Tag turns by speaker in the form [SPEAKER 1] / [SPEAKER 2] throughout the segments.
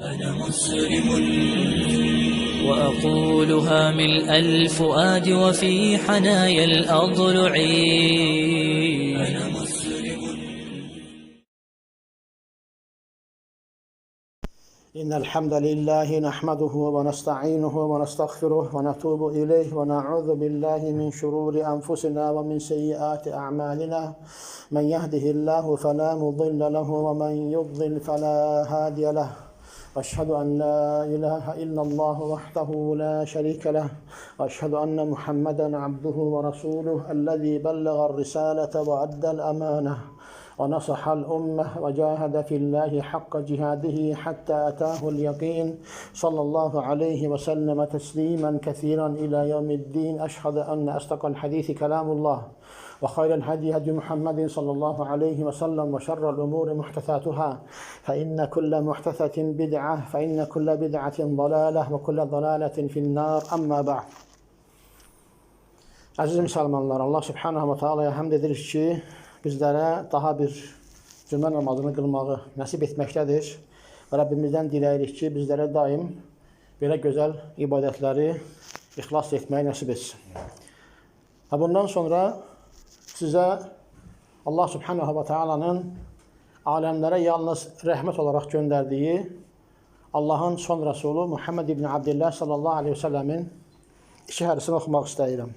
[SPEAKER 1] أنا مسلم.
[SPEAKER 2] وأقولها ملء الفؤاد وفي حنايا الأضلع.
[SPEAKER 1] أنا مسلم.
[SPEAKER 3] إن الحمد لله نحمده ونستعينه ونستغفره ونتوب إليه ونعوذ بالله من شرور أنفسنا ومن سيئات أعمالنا. من يهده الله فلا مضل له ومن يضلل فلا هادي له. أشهد أن لا إله إلا الله وحده لا شريك له وأشهد أن محمدا عبده ورسوله الذي بلغ الرسالة وأدى الأمانة ونصح الأمة وجاهد في الله حق جهاده حتى أتاه اليقين. صلى الله عليه وسلم تسليما كثيرا إلى يوم الدين. أشهد أن أصدق الحديث كلام الله. وخير الهدي هدي محمد صلى الله عليه وسلم وشر الأمور محدثاتها فإن كل محدثة بدعة فإن كل بدعة ضلالة وكل ضلالة في النار أما بعد Əziz müsəlmanlar, Allah subhanahu wa ta'alaya həmd edirik ki, bizlərə daha bir cümə namazını qılmağı nəsib etməkdədir. Və Rəbbimizdən diləyirik ki, bizlərə daim belə gözəl ibadətləri ixlas etməyi nəsib etsin. Və bundan sonra size Allah Subhanahu ve Taala'nın alemlere yalnız rahmet olarak gönderdiği Allah'ın son Resulü Muhammed İbni Abdillah sallallahu aleyhi ve sellemin iki hadisini okumak istedim.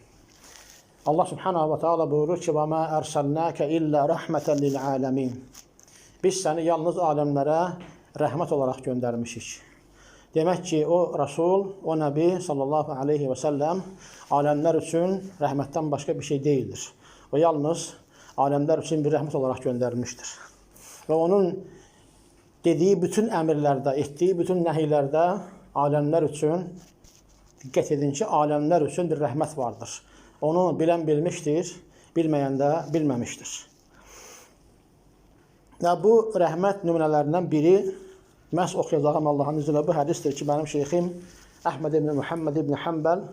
[SPEAKER 3] Allah Subhanahu ve Teala buyurur ki: "Ve ma ersalnake illa rahmeten lil alamin." Biz səni yalnız aləmlərə rəhmət olaraq göndərmişik. Demək ki, o Rasul, o Nəbi sallallahu aleyhi və səlləm aləmlər üçün rəhmətdən başqa bir şey deyildir. O yalnız aləmlər üçün bir rəhmət olaraq göndərilmişdir. Və onun dediyi bütün əmrlərdə, etdiyi bütün nəhiylərdə aləmlər üçün diqqət edin ki, aləmlər üçün bir rəhmət vardır. Onu bilən bilmişdir, bilməyən də bilməmişdir. Və bu rəhmət nümunələrindən biri məhz oxuyacağım Allahın izni ilə bu hədisdir ki, mənim şeyxim Əhməd ibn Muhammed ibn Həmbəl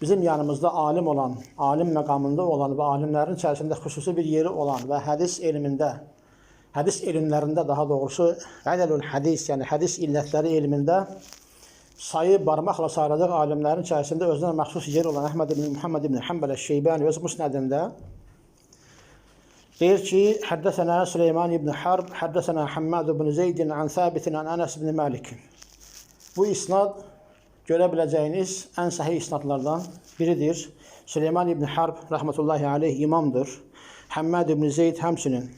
[SPEAKER 3] bizim yanımızda alim olan, alim məqamında olan və alimlərin içərisində xüsusi bir yeri olan və hədis elmində, hədis elmlərində daha doğrusu ədəlül hədis, yəni hədis illətləri elmində sayı barmaqla sayılacaq alimlərin içərisində özünə məxsus yer olan Əhməd ibn Muhammed ibn Həmbəl Şeybani öz musnədində deyir ki, Həddəsənə Süleyman ibn Harb, Həddəsənə Həmmad ibn Zeydin an Sabitin an Ənəs ibn Malik. Bu isnad görə biləcəyiniz ən səhih isnadlardan biridir. Süleyman ibn Harb rəhmətullahi aleyh imamdır. Həmmad ibn Zeyd həmsinin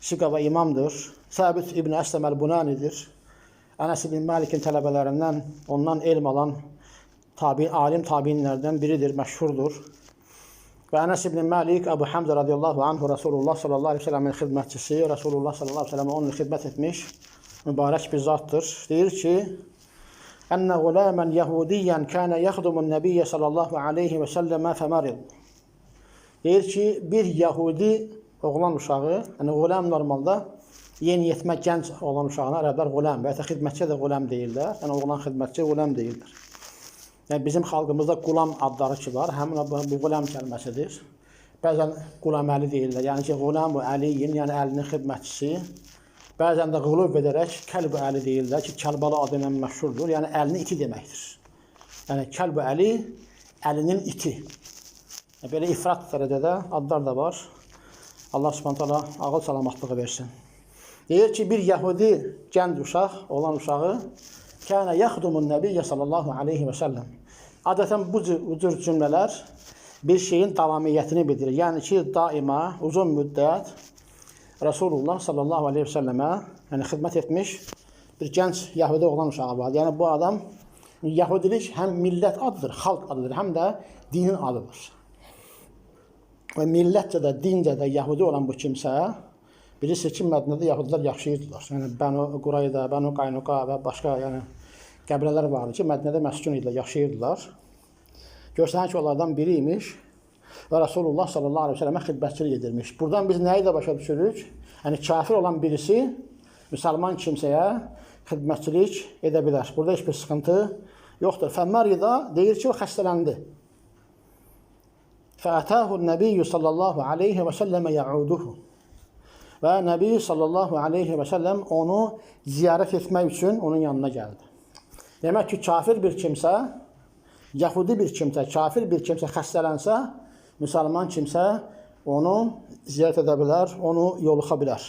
[SPEAKER 3] siqa və imamdır. Sabit ibn Əsləm əl-Bunanidir. Ənəs ibn Malikin tələbələrindən ondan elm alan tabi, alim tabinlərdən biridir, məşhurdur. Və Ənəs ibn Malik Əbu Həmzə radiyallahu anhu Rasulullah sallallahu aleyhi ve sellemin xidmətçisi, Rasulullah sallallahu aleyhi ve sellem onunla xidmət etmiş mübarək bir zatdır. Deyir ki, Ənə qulamən Yahudiyyən kənə yaxdumun nəbiyyə sallallahu aleyhi və səlləmə fəmərid. Deyir ki, bir Yahudi oğlan uşağı, yəni qulam normalda yeniyetmə gənc olan uşağına ərəblər qulam və ya xidmətçi də qulam deyirlər. Yəni oğlan xidmətçi qulam deyirlər. Yəni bizim xalqımızda qulam adları ki var, həmin bu qulam kəlməsidir. Bəzən qulam əli deyirlər. Yəni ki, qulam əliyin, yəni əlinin xidmətçisi. Bəzən də qulub edərək kəlb əli deyirlər ki, kəlbalı adı ilə məşhurdur. Yəni əlinin iti deməkdir. Yəni kəlb əli əlinin iti. Yəni, belə ifrat dərəcədə adlar da var. Allah Subhanahu taala ağıl salamatlığı versin. Deyir ki, bir Yahudi gənc uşaq, olan uşağı Kənə yaxdumun nəbiyyə sallallahu aleyhi və səlləm. Adətən bu cür cümlələr bir şeyin davamiyyətini bildirir. Yəni ki, daima uzun müddət Rasulullah sallallahu aleyhi və səlləmə yəni xidmət etmiş bir gənc Yahudi oğlan uşağı var. Yəni bu adam Yahudilik həm millət adıdır, xalq adıdır, həm də dinin adıdır. Və millətcə də, dincə də Yahudi olan bu kimsə Bilirsiniz ki, Mədinədə Yahudilər yaşayırdılar. Yəni Bənu Qurayda, Bənu Qaynuqa və başqa yəni qəbilələr vardı ki, Mədinədə məskun idilər, yaşayırdılar. Görsənən ki, onlardan biri imiş və Rasulullah sallallahu əleyhi və səlləmə xidmətçilik edirmiş. Burdan biz nəyi də başa düşürük? Yəni kafir olan birisi müsəlman kimsəyə xidmətçilik edə bilər. Burada heç bir sıxıntı yoxdur. Fəmmarida deyir ki, o xəstələndi. Fəətəhu nəbiyyü sallallahu aleyhi və səlləmə yəuduhu. Və Nəbi sallallahu aleyhi və səlləm onu ziyarət etmək üçün onun yanına gəldi. Demək ki, kafir bir kimsə, Yahudi bir kimsə, kafir bir kimsə xəstələnsə, müsəlman kimsə onu ziyarət edə bilər, onu yoluxa bilər.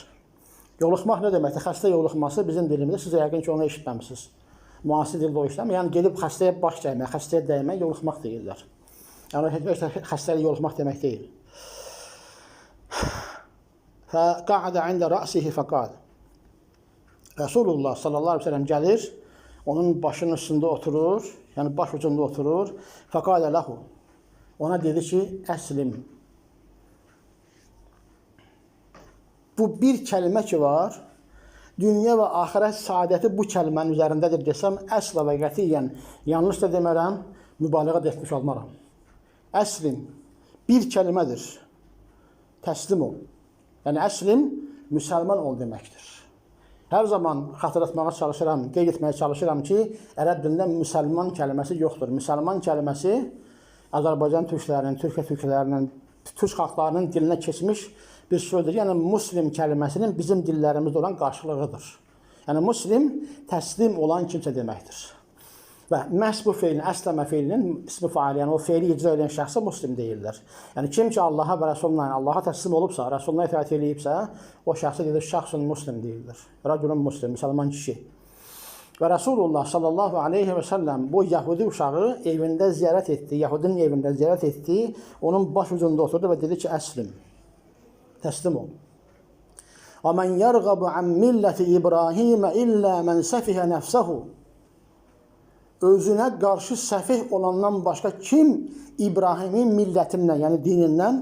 [SPEAKER 3] Yoluxmaq nə deməkdir? Xəstə yoluxması bizim dilimizdə siz yəqin ki, onu eşitməmisiniz. Müasir dildə o işləmir. Yəni gedib xəstəyə baş dəymək, xəstəyə dəymək yoluxmaq deyirlər. Yəni heç xəstəyə yoluxmaq demək deyil. Fəqa'ada ində rəsihi fəqal. Rasulullah sallallahu əleyhi və səlləm gəlir, onun başının üstündə oturur, yəni baş ucunda oturur. Fəqalə lahu. Ona dedi ki, əslim. Bu bir kəlmə ki var, dünya və axirət saadəti bu kəlmənin üzərindədir desəm, əsla və qətiyyən yanlış da demərəm, mübaliğə də etmiş olmaram. Əslim bir kəlmədir. Təslim ol. Yəni əslim müsəlman ol deməkdir. Hər zaman xatırlatmağa çalışıram, qeyd etməyə çalışıram ki, ərəb dilində müsəlman kəlməsi yoxdur. Müsəlman kəlməsi Azərbaycan türklərinin, Türkiyə türklərinin, türk xalqlarının dilinə keçmiş bir sözdür. Yəni muslim kəlməsinin bizim dillərimizdə olan qarşılığıdır. Yəni muslim təslim olan kimsə deməkdir. Və məhz bu feilin, əsləmə feilinin ismi faili, yəni o feili icra edən şəxsə muslim deyirlər. Yəni kim ki Allaha və Rəsuluna, Allaha təslim olubsa, Rəsuluna itaat eləyibsə, o şəxsə deyilir şəxsun muslim deyirlər. Rəculun muslim, müsəlman kişi. Və Rasulullah sallallahu aleyhi və səlləm bu Yahudi uşağı evində ziyarət etdi, Yahudinin evində ziyarət etdi, onun baş ucunda oturdu və dedi ki, əslim, təslim ol. Mən yərğabu an milləti İbrahimə illə mən səfihə nəfsəhu özünə qarşı səfih olandan başqa kim İbrahimin millətindən, yəni dinindən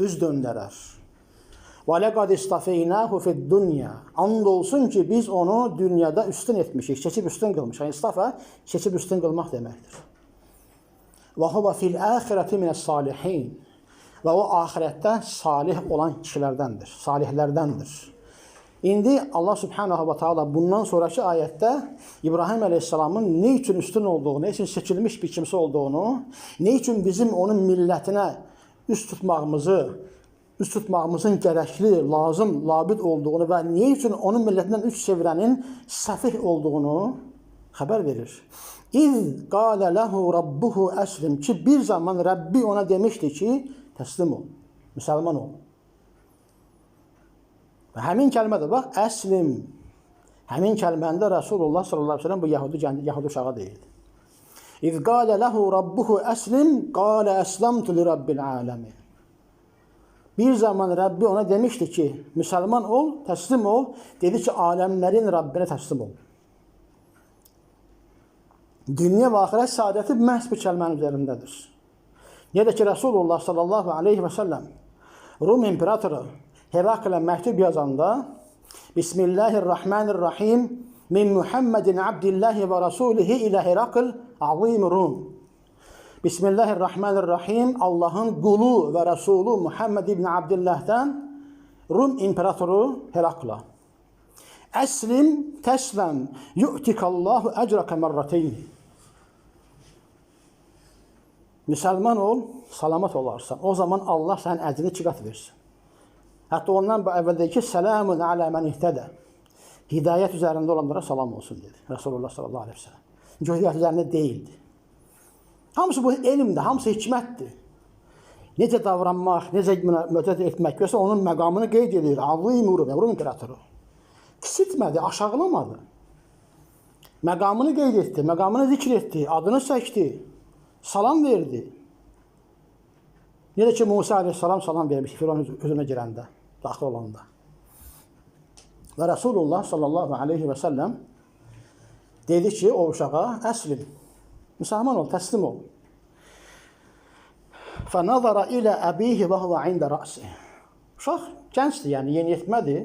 [SPEAKER 3] üz döndərər? Və laqad istafeynahu fid dunya. And olsun ki biz onu dünyada üstün etmişik, seçib üstün qılmışıq. Yəni istafa seçib üstün deməkdir. Və huwa fil axirati minas salihin. Və o axirətdə salih olan kişilərdəndir, salihlərdəndir. İndi Allah Subhanahu va Taala bundan sonraki ayətdə İbrahim əleyhissalamın nə üçün üstün olduğunu, nə üçün seçilmiş bir kimsə olduğunu, nə üçün bizim onun millətinə üst tutmağımızı, üst tutmağımızın gərəkli, lazım, labid olduğunu və nə üçün onun millətindən üst çevirənin səfih olduğunu xəbər verir. İz qalə lehu rabbuhu əslim ki bir zaman Rəbbi ona demişdi ki, təslim ol, müsəlman ol. Və həmin kəlmə də bax, əslim. Həmin kəlməndə Rasulullah sallallahu əleyhi və səlləm bu Yahudi Yahudi uşağı deyildi. İz qalə lehu rabbuhu əslim, qalə əslamtu li rabbil alamin. Bir zaman Rəbbi ona demişdi ki, müsəlman ol, təslim ol, dedi ki, aləmlərin Rabbinə təslim ol. Dünya və axirət saadəti məhz bu kəlmənin üzərindədir. Necə ki, Rasulullah sallallahu aleyhi və səlləm Rum imperatoru Heraklə məktub yazanda Bismillahirrahmanirrahim min Muhammedin abdillahi və rasulihi ilə Herakl azim Rum. Bismillahirrahmanirrahim Allahın qulu və rəsulu Muhammed ibn Abdillahdan Rum imperatoru Herakla. Əslim təsləm yu'tikallahu əcrəkə mərrəteyni. Müsəlman ol, salamat olarsan. O zaman Allah sənin əcrini iki qat versin. Hətta ondan əvvəldəki səlamun alə mən ihtədə. Hidayət üzərində olanlara salam olsun dedi Rasulullah sallallahu əleyhi və səlləm. Çünki hidayət üzərində. Hamısı bu elmdir, hamısı hikmətdir. Necə davranmaq, necə mütət etmək, görsə onun məqamını qeyd edir. Azim Rum, Rum imperatoru. Kisitmədi, aşağılamadı. Məqamını qeyd etdi, məqamını zikr etdi, adını çəkdi, salam verdi. Necə ki Musa əleyhissalam salam vermiş Firon özünə girəndə, daxil olanda. Və Rasulullah sallallahu aleyhi və səlləm dedi ki, o uşağa əslim, müsəlman ol, təslim ol. Fənəzara ilə əbihi və huvə ində rəsi. Uşaq gəncdir, yəni yeniyetmədir,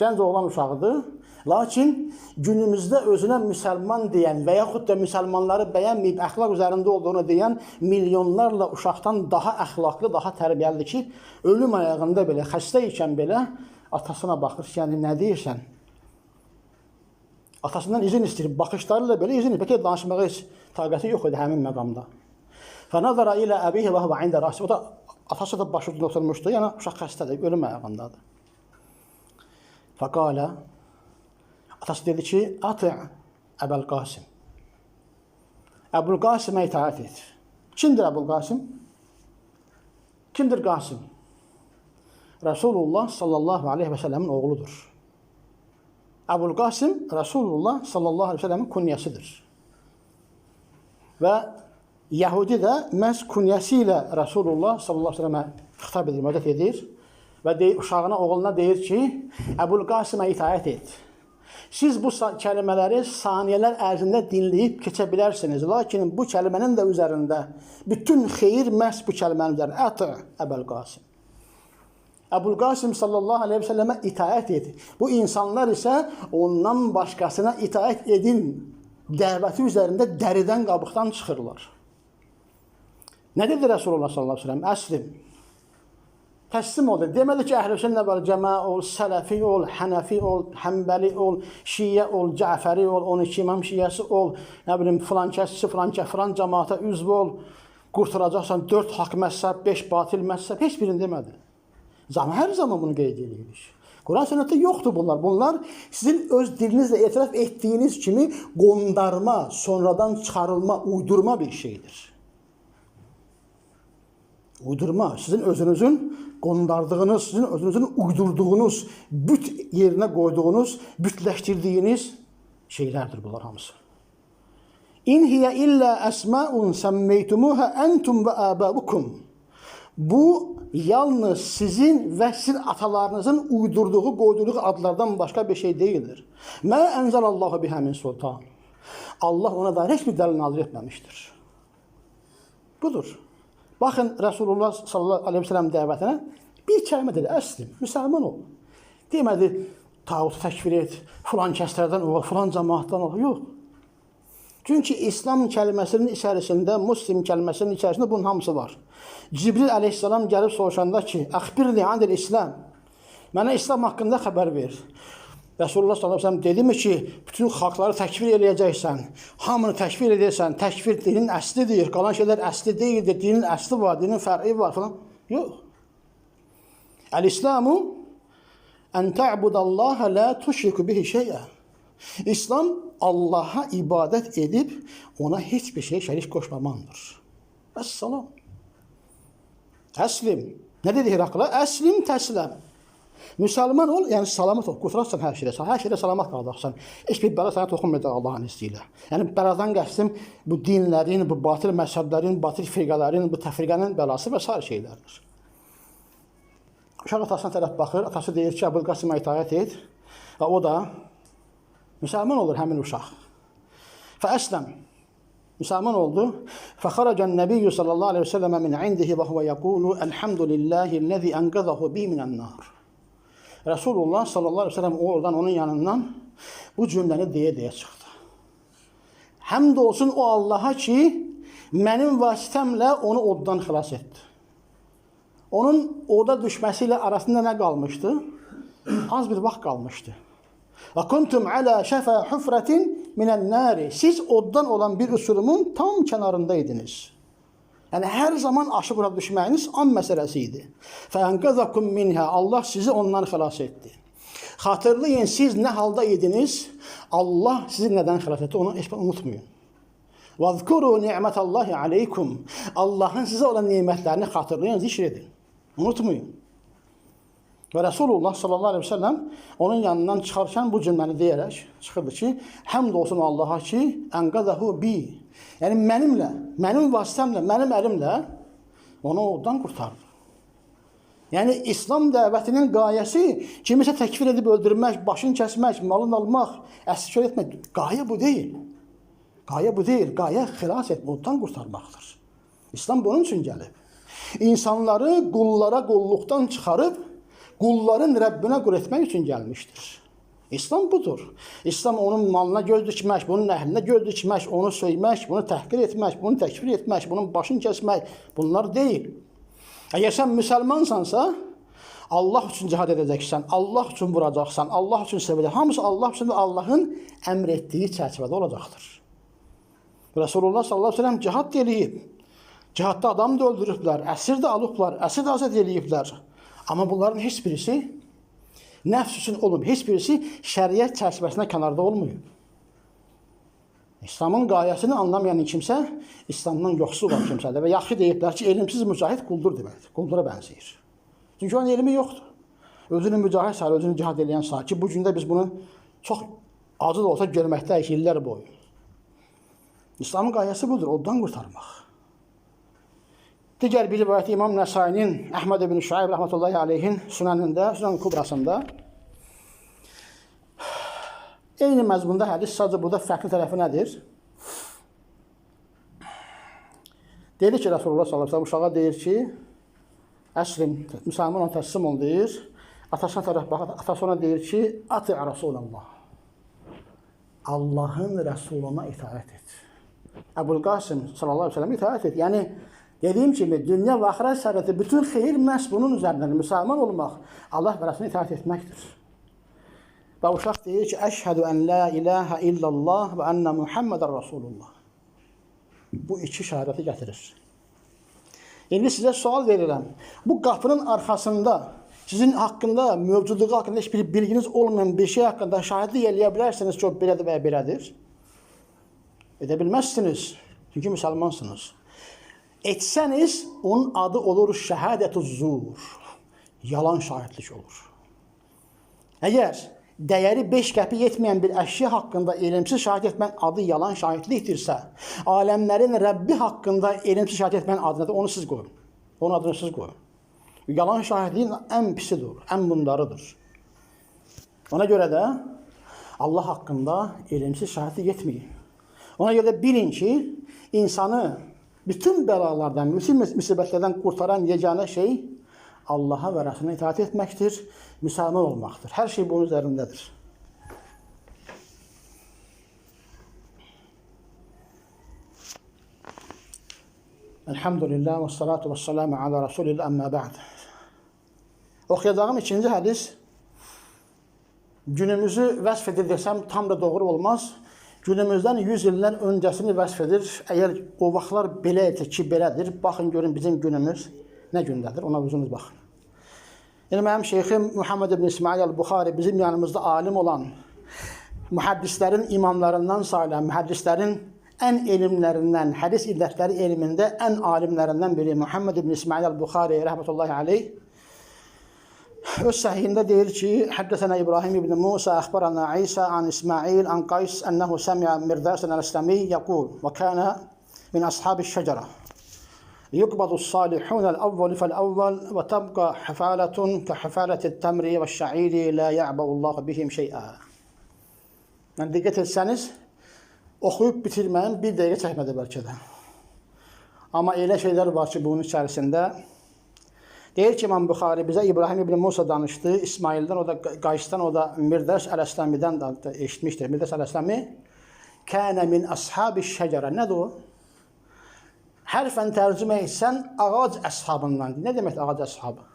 [SPEAKER 3] gənc oğlan uşağıdır. Lakin günümüzdə özünə müsəlman deyən və yaxud da müsəlmanları bəyənməyib əxlaq üzərində olduğunu deyən milyonlarla uşaqdan daha əxlaqlı, daha tərbiyəlidir ki, ölüm ayağında belə, xəstə ikən belə atasına baxır ki, yəni nə deyirsən? Atasından izin istəyir, baxışları ilə belə izin, bəlkə danışmağa heç taqəti yox idi həmin məqamda. Fənəzara ilə əbihi və huvə ində rəsi. O da atası da başı üstündə oturmuşdu, yəni uşaq xəstədir, ölüm ayağındadır. Fakale atası dedi ki atı Ebel Kasım. Ebul Kasım'a itaat et. Kimdir Ebul Kasım? Kimdir Kasım? Resulullah sallallahu aleyhi ve sellemin oğludur. Ebul Kasım Resulullah sallallahu aleyhi ve sellemin kunyasıdır. Və Yahudi də məhz kunyəsi ilə Rasulullah sallallahu əleyhi və səlləmə xitab edir, mədət edir və deyir, uşağına, oğluna deyir ki, Əbul Qasimə itaət et. Siz bu kəlmələri saniyələr ərzində dinləyib keçə bilərsiniz. Lakin bu kəlmənin də üzərində bütün xeyir məhz bu kəlmənin üzərində. Ətə Əbul Qasim. Əbul Qasim sallallahu aleyhi və səlləmə itaət et. Bu insanlar isə ondan başqasına itaət edin dəvəti üzərində dəridən qabıqdan çıxırlar. Nə dedi Rasulullah sallallahu əleyhi və səlləm? Əslim. Təslim ol. Deməli ki, əhl-i sünnə vəl cəmaa ol, sələfi ol, hənəfi ol, həmbəli ol, şiyə ol, cəfəri ol, 12 imam şiyəsi ol, nə bilim filan kəsçi, filan kəfran cəmaata üzv ol. Qurtaracaqsan 4 haqq məzhəb, 5 batil məzhəb, heç birini demədi. Zaman hər zaman bunu qeyd edirik. Quran sünnətdə yoxdur bunlar. Bunlar sizin öz dilinizlə etiraf etdiyiniz kimi qondarma, sonradan çıxarılma, uydurma bir şeydir. Uydurma, sizin özünüzün qondardığınız, sizin özünüzün uydurduğunuz, büt yerinə qoyduğunuz, bütləşdirdiyiniz şeylərdir bunlar hamısı. İn hiyə illə əsmaun səmmeytumuha entum və əbəbukum. Bu yalnız sizin və sizin atalarınızın uydurduğu, qoyduğu adlardan başqa bir şey deyildir. Mə ənzəlallahu bihə min sultan. Allah ona dair heç bir dəlil nazil etməmişdir. Budur. Baxın Rasulullah sallallahu aleyhi ve sellem dəvətinə bir kəlmə dedi, əslim, müsəlman ol. Demədi, tağutu təkfir et, filan kəslərdən ol, filan cəmaatdan ol. Yox. Çünki İslam kəlməsinin içərisində, Muslim kəlməsinin içərisində bunun hamısı var. Cibril əleyhissalam gəlib soruşanda ki, "Əxbirni anil İslam." Mənə İslam haqqında xəbər ver. Rasulullah sallallahu əleyhi və səlləm dedimi ki, bütün xalqları təkfir eləyəcəksən, hamını təkfir edəcəksən, təkfir dinin əslidir, qalan şeylər əsli deyildir, dinin əsli var, dinin fərqi var falan. Yox. El-İslamu en ta'budallaha la tuşriku bihi şey'a. İslam Allah'a ibadət edib ona heç bir şey şərik qoşmamandır. Əssalam. Əslim. Nə dedi Herakla? Əslim təsləm. Müsəlman ol, yəni salamat ol, qurtararsan hər şeydə, hər şeydə salamat qalacaqsan. Heç bir bəla sənə toxunmayacaq Allahın izni ilə. Yəni bəladan bu dinlərin, bu batil məzhəblərin, batil firqələrin, bu təfriqənin bəlası və sair şeylərdir. Uşaq atasına tərəf baxır, atası deyir ki, Əbul Qasimə itaət et və o da müsəlman olur həmin uşaq. Fəəsləm. Müsəlman oldu. Fəxarəcən Nəbiyyu sallallahu aleyhi və səlləmə min indihi və huvə yəqulu Elhamdülillahi ləzi ənqəzəhu bi minən nar. Resulullah sallallahu aleyhi ve sellem oradan onun yanından bu cümləni deyə-deyə çıxdı. Həmd olsun o Allaha ki, mənim vasitəmlə onu oddan xilas etdi. Onun oda düşməsi ilə arasında nə qalmışdı? Az bir vaxt qalmışdı. Akuntum ala şefa hufratin minen nari. Siz oddan olan bir usulümün tam kenarındaydınız. Yani her zaman aşık bura düşməyiniz an meselesiydi. Fenkazakum minha. Allah sizi ondan xilas etti. Hatırlayın siz ne halda idiniz? Allah sizi neden xilas etti? Onu hiç unutmayın. Vazkuru ni'metallahi aleykum. Allah'ın size olan nimetlerini hatırlayın, zikredin. Unutmayın. Və Rasulullah sallallahu əleyhi və səlləm onun yanından çıxarkən bu cümləni deyərək çıxırdı ki, həmd olsun Allaha ki, ənqadahu bi. Yəni mənimlə, mənim vasitəmlə, mənim əlimlə onu oradan qurtardı. Yəni İslam dəvətinin qayəsi kimisə təkfir edib öldürmək, başını kəsmək, malını almaq, əsir etmək. Qayə bu deyil. Qayə bu deyil. Qayə xilas etmək, ondan qurtarmaqdır. İslam bunun üçün gəlib. İnsanları qullara qulluqdan çıxarıb qulların Rəbbinə qul etmək üçün gəlmişdir. İslam budur. İslam onun malına göz dikmək, bunun əhlinə göz dikmək, onu söymək, bunu təhqir etmək, bunu təkfir etmək, bunun başını kəsmək, bunlar deyil. Əgər sən müsəlmansansa, Allah üçün cihad edəcəksən, Allah üçün vuracaqsan, Allah üçün sevəcəksən. Hamısı Allah üçün və Allahın əmr etdiyi çərçivədə olacaqdır. Resulullah sallallahu əleyhi və səlləm cihad eləyib. Cihadda adam da öldürüblər, əsir də alıblar, əsir də azad eləyiblər. Amma bunların heç birisi Nəfs üçün olub. Heç birisi şəriət çərçivəsində kənarda olmuyor. İslamın qayəsini anlamayan kimsə İslamdan yoxsul olan kimsədir və yaxşı deyiblər ki, elmsiz mücahid quldur deməkdir. Quldura bənzəyir. Çünki onun elmi yoxdur. Özünü mücahid sayır, özünü cihad edən sayır ki, bu gündə biz bunu çox acı da olsa görməkdəyik illər boyu. İslamın qayəsi budur, oddan qurtarmaq. Digər bir rivayət İmam Nəsainin Əhməd ibn Şuayb rəhmətullahi aleyhin Sünənində, Sünan Kubrasında eyni məzmunda hədis sadəcə burada fərqli tərəfi nədir? Deyir ki, Rasulullah sallallahu əleyhi və səlləm uşağa deyir ki, əslim, müsəlman ona təslim ol deyir. Atasına tərəf baxır, atası ona deyir ki, ati Rasulullah. Allahın Rəsuluna itaət et. Əbul Qasim sallallahu əleyhi və səlləm itaət et. Yəni dediyim kimi dünya və axirət səadəti bütün xeyir məhz bunun üzərindən müsəlman olmaq, Allah və Rəsuluna itaət etməkdir. Və uşaq deyir ki, əşhədü ən la ilahə illallah və ənə Muhammedən Rasulullah. Bu iki şəhadəti gətirir. İndi sizə sual verirəm. Bu qapının arxasında sizin haqqında, mövcudluğu haqqında heç bir bilginiz olmayan bir şey haqqında şahidlik eləyə bilərsiniz ki, o belədir və ya belədir. Edə bilməzsiniz. Çünki müsəlmansınız. Etsəniz, onun adı olur şəhadətü zur. Yalan şahidlik olur. Əgər dəyəri 5 qəpik etməyən bir əşya haqqında elmsiz şahid etmən adı yalan şahidlikdirsə, aləmlərin Rəbbi haqqında elmsiz şahid etmən adı nədir? Onu siz qoyun. Onun adını siz qoyun. Yalan şahidliyin ən pisidir, ən bundarıdır. Ona görə də Allah haqqında elmsiz şahidlik etməyin. Ona görə də bilin ki, insanı bütün bəlalardan, bütün müsibətlərdən qurtaran yeganə şey Allaha və Rəsuluna itaat etməkdir, müsəlman olmaqdır. Hər şey bunun üzərindədir. Elhamdülillah və salatu və salamu ala Rasulillah əmmə bə'd. Oxuyacağım ikinci hədis günümüzü vəsf edir desəm tam da doğru olmaz. Günümüzdən 100 illər öncəsini vəsf edir. Əgər o vaxtlar belə idi ki, belədir, baxın görün bizim günümüz nə gündədir, ona özünüz baxın. Yəni mənim şeyxim Muhammed ibn İsmail el-Buxari bizim yanımızda alim olan mühəddislərin imamlarından sayılan, mühəddislərin ən elmlərindən, hədis illətləri elmində ən alimlərindən biri Muhammed ibn İsmail el-Buxari rəhmətullahi aleyh öz səhihində deyir ki, Həddəsənə İbrahim ibn Musa əxbarana İsa an İsmail an Qays ənəhu səmiyə Mirdasən əl-İsləmi yəqul və kənə min ashabi şəcərə يقبض الصالحون الأول فالأول وتبقى حفالة كحفالة التمر والشعير لا يعبأ الله بهم شيئا. Yəni diqqət etsəniz, oxuyub bitirməyin bir dəqiqə çəkmədi bəlkə də. Amma elə şeylər var ki, bunun içərisində deyir ki, İmam Buxari bizə İbrahim ibn Musa danışdı, İsmaildən, o da Qaysdan, o da Mirdəs Ələsləmidən də eşitmişdir. Mirdəs Ələsləmi kənə min ashabi şəcərə. Nədir o? Hərfən tərcümə etsən ağac əshabındandır. Nə demək ağac əshabı?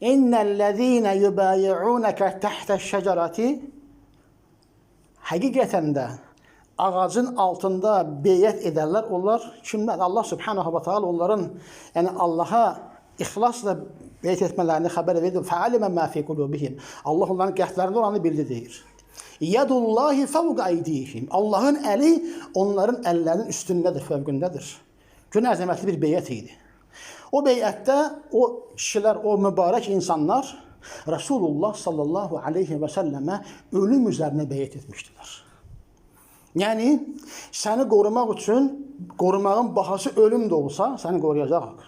[SPEAKER 3] İnnellezîne yubayi'ûneke tehte'ş-şecerati Həqiqətən də ağacın altında beyət edərlər. Onlar kimlər? Allah Subhanahu va Taala onların yəni Allaha ixlasla beyət etmələrini xəbər verir. Fəalimə mə fi qulubihim. Allah onların qəlblərində olanı bildi deyir. Yadullahi fawqa aydihim. Allahın əli onların əllərinin üstündədir, fövqündədir. Gün əzəmətli bir beyət idi. O beyətdə o kişilər, o mübarək insanlar Rasulullah sallallahu aleyhi və səlləmə ölüm üzərinə beyət etmişdilər. Yəni, səni qorumaq üçün, qorumağın bahası ölüm də olsa, səni qoruyacaq.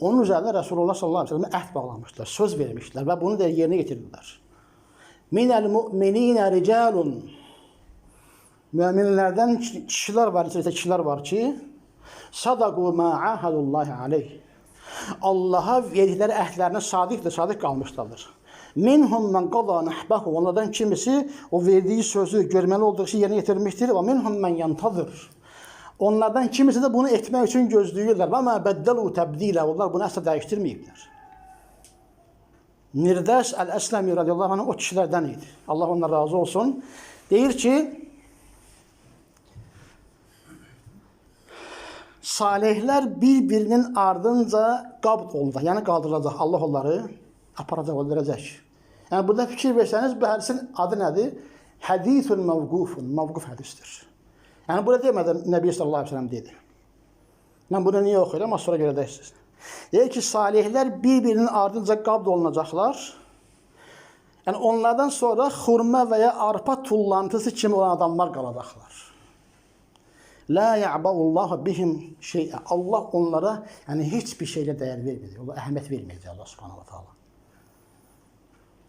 [SPEAKER 3] Onun üzərində Rasulullah sallallahu aleyhi və səlləmə əhd bağlamışlar, söz vermişdilər və bunu da yerinə getirdilər. Minəl müminə ricalun Müminlərdən kişilər var, içərisində kişilər var ki, sadaqu ma ahadullahi aleyh. Allaha verdikləri əhdlərinə sadiqdir, sadiq qalmışlardır. Minhum men qada nahbahu. Onlardan kimisi o verdiği sözü görmeli olduğu şeyi yerine getirmiştir. Ve minhum men yantadır. Onlardan kimisi de bunu etmek için gözlüyorlar. Ama beddelu tebdile. Onlar bunu asla değiştirmeyipler. Mirdas el-Eslami radıyallahu anh o kişilerden idi. Allah ondan razı olsun. Deyir ki salihler birbirinin ardınca qabd oldu. Yani qaldırılacaq Allah onları aparacaq, öldürəcək. Yəni burada fikir versəniz bu hədisin adı nədir? Hadisun mavqufun, mavquf hədisdir. Yəni burada demədən Nəbi sallallahu əleyhi və səlləm dedi. Mən bunu niyə oxuyuram? Az sonra görəcəksiniz. Deyir ki, salihlər bir-birinin ardınca qabd olunacaqlar. Yəni onlardan sonra xurma və ya arpa tullantısı kimi olan adamlar qalacaqlar. La ya'ba'ullahu bihim şey'a. Allah onlara yəni heç bir şeylə dəyər vermir. Ona əhəmiyyət verməyəcək Allah Subhanahu va Taala.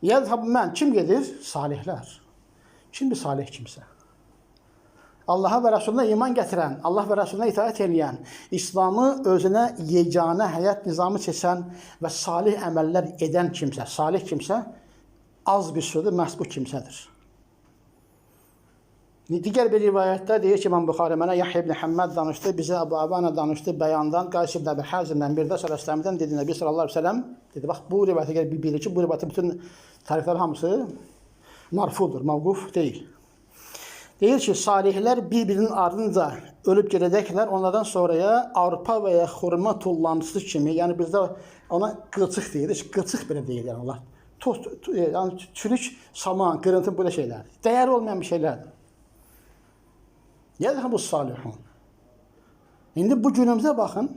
[SPEAKER 3] Yəzhab mən kim gedir? Salihlər. Kimdir salih kimsə? Allaha və Rəsuluna iman gətirən, Allah və Rəsuluna itaat edən, İslamı özünə yeganə həyat nizamı seçən və salih əməllər edən kimsə, salih kimsə az bir sözdür, məhz bu kimsədir. Digər bir rivayətdə deyir ki, İmam Buxari mənə Yahya ibn Həmməd danışdı, bizə Əbu Abana danışdı, bəyandan, Qays ibn Əbi Həzimdən, bir də Sələsləmdən dedi Nəbi sallallahu əleyhi və səlləm dedi, bax bu rivayətə gəlir bir bilir ki, bu rivayətin bütün təriflər hamısı marfudur, mavquf deyil. Deyir ki, salihlər bir-birinin ardınca ölüb gedəcəklər, onlardan sonraya arpa və ya xurma tullantısı kimi, yəni bizdə ona qılçıq deyirik, qılçıq belə deyirlər onlar. Toz, yəni çürük saman, qırıntı belə şeylər. Dəyəri olmayan bir şeylərdir. Yədhəbu salihun. İndi bu günümüzə baxın.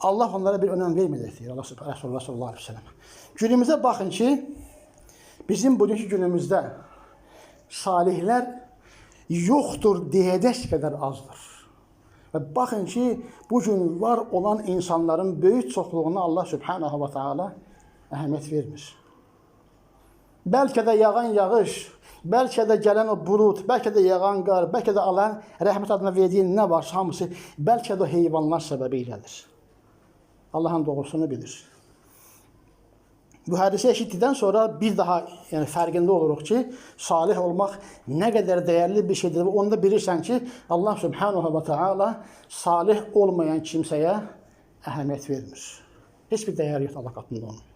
[SPEAKER 3] Allah onlara bir önəm verməyəcək deyir Allah Resulullah sallallahu əleyhi və səlləm. Günümüzə baxın ki, bizim bugünkü günümüzdə salihlər yoxdur deyəcək qədər azdır. Və baxın ki, bu gün var olan insanların böyük çoxluğuna Allah Subhanahu va Taala əhəmiyyət vermir. Bəlkə də yağan yağış, bəlkə də gələn o bulud, bəlkə də yağan qar, bəlkə də Allahın rəhmət adına verdiyi nə varsa hamısı bəlkə də o heyvanlar səbəbiylədir. Allahın doğrusunu bilir. Bu hədisi eşitdikdən sonra bir daha yəni fərqində oluruq ki, salih olmaq nə qədər dəyərli bir şeydir. Onda bilirsən ki, Allah Subhanahu va Taala salih olmayan kimsəyə əhəmiyyət vermir. Heç bir dəyəri yoxdur Allah qatında onun.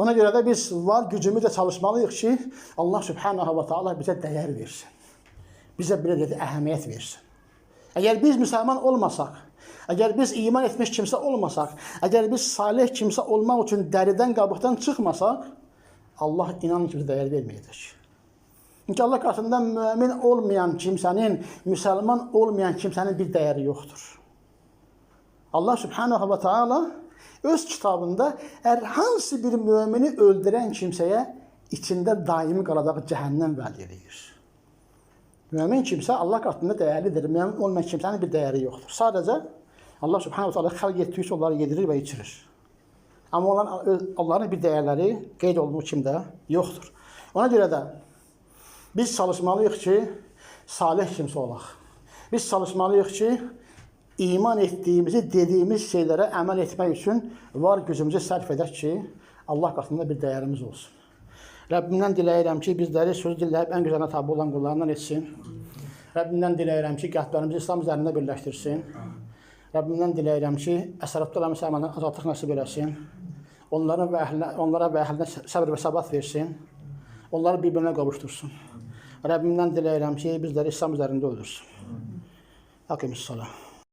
[SPEAKER 3] Ona görə də biz var gücümüzlə çalışmalıyıq ki, Allah Subhanahu va Taala bizə dəyər versin. Bizə belə dedi, əhəmiyyət versin. Əgər biz müsəlman olmasaq, əgər biz iman etmiş kimsə olmasaq, əgər biz salih kimsə olmaq üçün dəridən qabıqdan çıxmasaq, Allah inan ki, bizə dəyər verməyəcək. Çünki Allah qatında mömin olmayan kimsənin, müsəlman olmayan kimsənin bir dəyəri yoxdur. Allah Subhanahu va Taala öz kitabında hər hansı bir mömini öldürən kimsəyə içində daimi qalacağı cəhənnəm vəd edir. Mömin kimsə Allah qatında dəyərlidir. Mömin olmayan kimsənin bir dəyəri yoxdur. Sadəcə Allah Subhanahu taala xalq etdiyi üçün onları yedirir və içirir. Amma onların onların bir dəyərləri qeyd olunmuş kimdə yoxdur. Ona görə də biz çalışmalıyıq ki, salih kimsə olaq. Biz çalışmalıyıq ki, iman etdiyimizi, dediyimiz şeylərə əməl etmək üçün var gücümüzü sərf edək ki, Allah qatında bir dəyərimiz olsun. Rəbbimdən diləyirəm ki, bizləri söz dinləyib ən gözəlinə tabi olan qullarından etsin. Rəbbimdən diləyirəm ki, qəlblərimizi İslam üzərində birləşdirsin. Rəbbimdən diləyirəm ki, əsərətdə olan müsəlmanlara azadlıq nəsib eləsin. Onların və əhlinə, onlara və əhlinə səbr və səbat versin. Onları bir-birinə qovuşdursun. Rəbbimdən diləyirəm ki, bizləri İslam üzərində öldürsün. Hakimis salam.